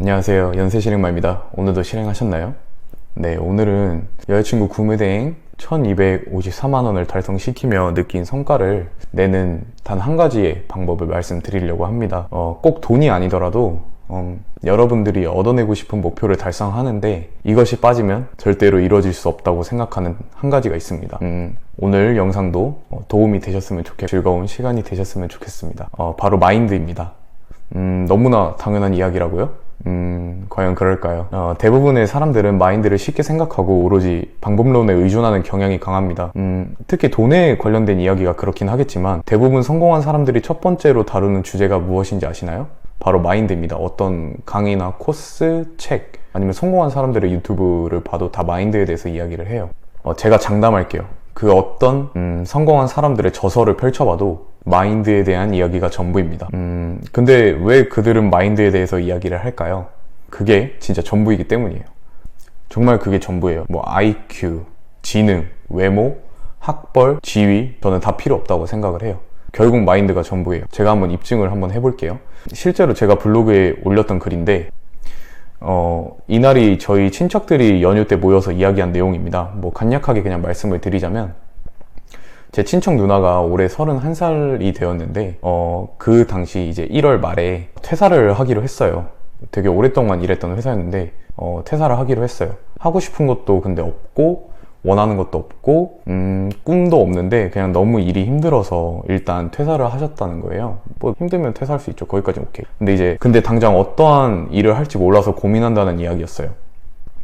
안녕하세요. 연세 실행마입니다. 오늘도 실행하셨나요? 네, 오늘은 여자친구 구매대행 1254만원을 달성시키며 느낀 성과를 내는 단 한 가지의 방법을 말씀드리려고 합니다. 어, 꼭 돈이 아니더라도 음, 여러분들이 얻어내고 싶은 목표를 달성하는데 이것이 빠지면 절대로 이루어질 수 없다고 생각하는 한 가지가 있습니다. 음, 오늘 영상도 어, 도움이 되셨으면 좋겠, 즐거운 시간이 되셨으면 좋겠습니다. 어, 바로 마인드입니다. 음, 너무나 당연한 이야기라고요? 음, 과연 그럴까요? 어, 대부분의 사람들은 마인드를 쉽게 생각하고 오로지 방법론에 의존하는 경향이 강합니다. 음, 특히 돈에 관련된 이야기가 그렇긴 하겠지만 대부분 성공한 사람들이 첫 번째로 다루는 주제가 무엇인지 아시나요? 바로 마인드입니다. 어떤 강의나 코스, 책, 아니면 성공한 사람들의 유튜브를 봐도 다 마인드에 대해서 이야기를 해요. 어, 제가 장담할게요. 그 어떤 음, 성공한 사람들의 저서를 펼쳐봐도 마인드에 대한 이야기가 전부입니다. 음, 근데 왜 그들은 마인드에 대해서 이야기를 할까요? 그게 진짜 전부이기 때문이에요. 정말 그게 전부예요. 뭐 IQ, 지능, 외모, 학벌, 지위 저는 다 필요 없다고 생각을 해요. 결국 마인드가 전부예요. 제가 한번 입증을 한번 해볼게요. 실제로 제가 블로그에 올렸던 글인데 어, 이날이 저희 친척들이 연휴 때 모여서 이야기한 내용입니다. 뭐 간략하게 그냥 말씀을 드리자면 제 친척 누나가 올해 31살이 되었는데 어, 그 당시 이제 1월 말에 퇴사를 하기로 했어요. 되게 오랫동안 일했던 회사였는데 어, 퇴사를 하기로 했어요. 하고 싶은 것도 근데 없고 원하는 것도 없고 음, 꿈도 없는데 그냥 너무 일이 힘들어서 일단 퇴사를 하셨다는 거예요. 뭐 힘들면 퇴사할 수 있죠. 거기까지 오케이. 근데 이제 근데 당장 어떠한 일을 할지 몰라서 고민한다는 이야기였어요.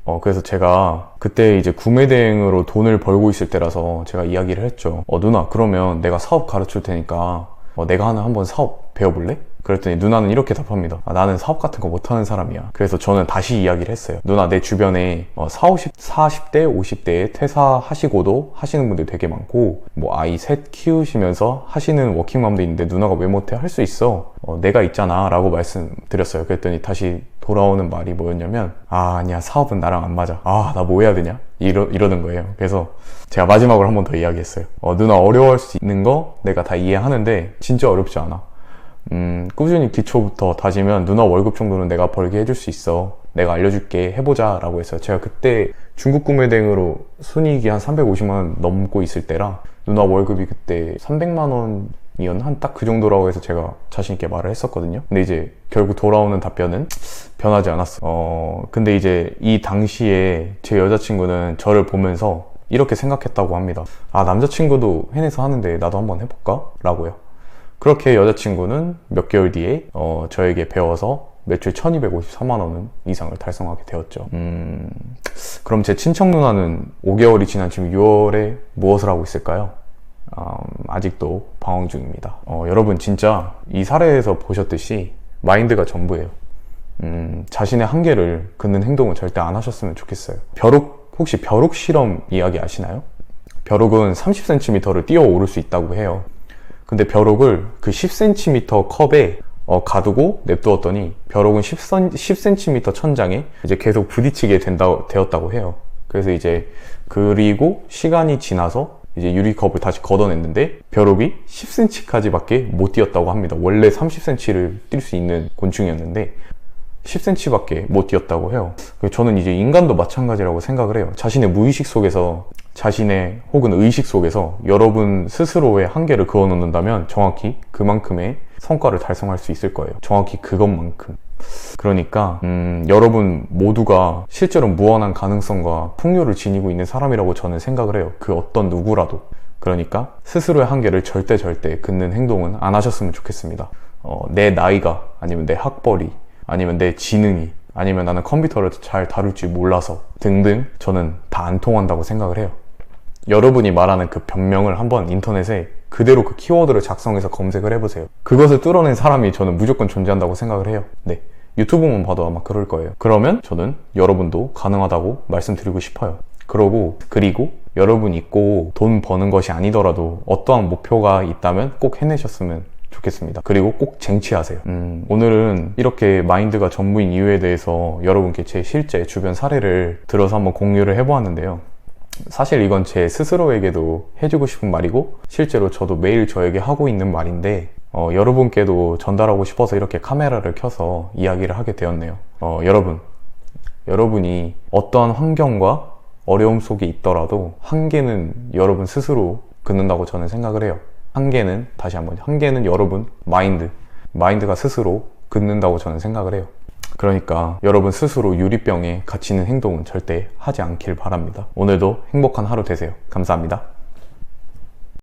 어, 그래서 제가 그때 이제 구매 대행으로 돈을 벌고 있을 때라서 제가 이야기를 했죠. 어, 누나, 그러면 내가 사업 가르칠 테니까 어, 내가 하는 한번 사업 배워볼래? 그랬더니 누나는 이렇게 답합니다. 아, 나는 사업 같은 거 못하는 사람이야. 그래서 저는 다시 이야기를 했어요. 누나 내 주변에 어, 40, 40대, 50대에 퇴사하시고도 하시는 분들 되게 많고 뭐 아이 셋 키우시면서 하시는 워킹맘도 있는데 누나가 왜 못해? 할 수 있어. 어, 내가 있잖아 라고 말씀드렸어요. 그랬더니 다시 돌아오는 말이 뭐였냐면 아 아니야 사업은 나랑 안 맞아. 아 나 뭐 해야 되냐? 이러, 이러는 거예요. 그래서 제가 마지막으로 한 번 더 이야기했어요. 어, 누나 어려워할 수 있는 거 내가 다 이해하는데 진짜 어렵지 않아. 음, 꾸준히 기초부터 다지면 누나 월급 정도는 내가 벌게 해줄 수 있어. 내가 알려줄게. 해보자. 라고 했어요. 제가 그때 중국 구매대행으로 순이익이 한 350만원 넘고 있을 때라 누나 월급이 그때 300만원 이었 한딱 그 정도라고 해서 제가 자신있게 말을 했었거든요. 근데 이제 결국 돌아오는 답변은 변하지 않았어. 어, 근데 이제 이 당시에 제 여자친구는 저를 보면서 이렇게 생각했다고 합니다. 아, 남자친구도 해내서 하는데 나도 한번 해볼까? 라고요. 그렇게 여자친구는 몇 개월 뒤에 어, 저에게 배워서 매출 1254만 원 이상을 달성하게 되었죠. 음, 그럼 제 친척 누나는 5개월이 지난 지금 6월에 무엇을 하고 있을까요? 음, 아직도 방황 중입니다. 어, 여러분 진짜 이 사례에서 보셨듯이 마인드가 전부예요. 음, 자신의 한계를 긋는 행동은 절대 안 하셨으면 좋겠어요. 벼룩 혹시 벼룩 실험 이야기 아시나요? 벼룩은 30cm를 뛰어 오를 수 있다고 해요. 근데 벼룩을 그 10cm 컵에 어, 가두고 냅두었더니 벼룩은 10, 10cm 천장에 이제 계속 부딪히게 된다, 되었다고 해요. 그래서 이제 그리고 시간이 지나서 이제 유리컵을 다시 걷어냈는데 벼룩이 10cm까지밖에 못 뛰었다고 합니다. 원래 30cm를 뛸 수 있는 곤충이었는데 10cm밖에 못 뛰었다고 해요. 저는 이제 인간도 마찬가지라고 생각을 해요. 자신의 무의식 속에서 자신의 혹은 의식 속에서 여러분 스스로의 한계를 그어 놓는다면 정확히 그만큼의 성과를 달성할 수 있을 거예요. 정확히 그것만큼. 그러니까 음, 여러분 모두가 실제로 무한한 가능성과 풍요를 지니고 있는 사람이라고 저는 생각을 해요. 그 어떤 누구라도. 그러니까 스스로의 한계를 절대 절대 긋는 행동은 안 하셨으면 좋겠습니다. 어, 내 나이가 아니면 내 학벌이 아니면 내 지능이 아니면 나는 컴퓨터를 잘 다룰 줄 몰라서 등등 저는 다 안 통한다고 생각을 해요. 여러분이 말하는 그 변명을 한번 인터넷에 그대로 그 키워드를 작성해서 검색을 해보세요. 그것을 뚫어낸 사람이 저는 무조건 존재한다고 생각을 해요. 네. 유튜브만 봐도 아마 그럴 거예요. 그러면 저는 여러분도 가능하다고 말씀드리고 싶어요. 그러고, 그리고 여러분 있고 돈 버는 것이 아니더라도 어떠한 목표가 있다면 꼭 해내셨으면 좋겠습니다. 그리고 꼭 쟁취하세요. 음, 오늘은 이렇게 마인드가 전부인 이유에 대해서 여러분께 제 실제 주변 사례를 들어서 한번 공유를 해보았는데요. 사실 이건 제 스스로에게도 해주고 싶은 말이고 실제로 저도 매일 저에게 하고 있는 말인데 어, 여러분께도 전달하고 싶어서 이렇게 카메라를 켜서 이야기를 하게 되었네요. 어, 여러분, 여러분이 어떠한 환경과 어려움 속에 있더라도 한계는 여러분 스스로 긋는다고 저는 생각을 해요. 한계는 다시 한번 한계는 여러분 마인드, 마인드가 스스로 긋는다고 저는 생각을 해요. 그러니까 여러분 스스로 유리병에 갇히는 행동은 절대 하지 않길 바랍니다. 오늘도 행복한 하루 되세요. 감사합니다.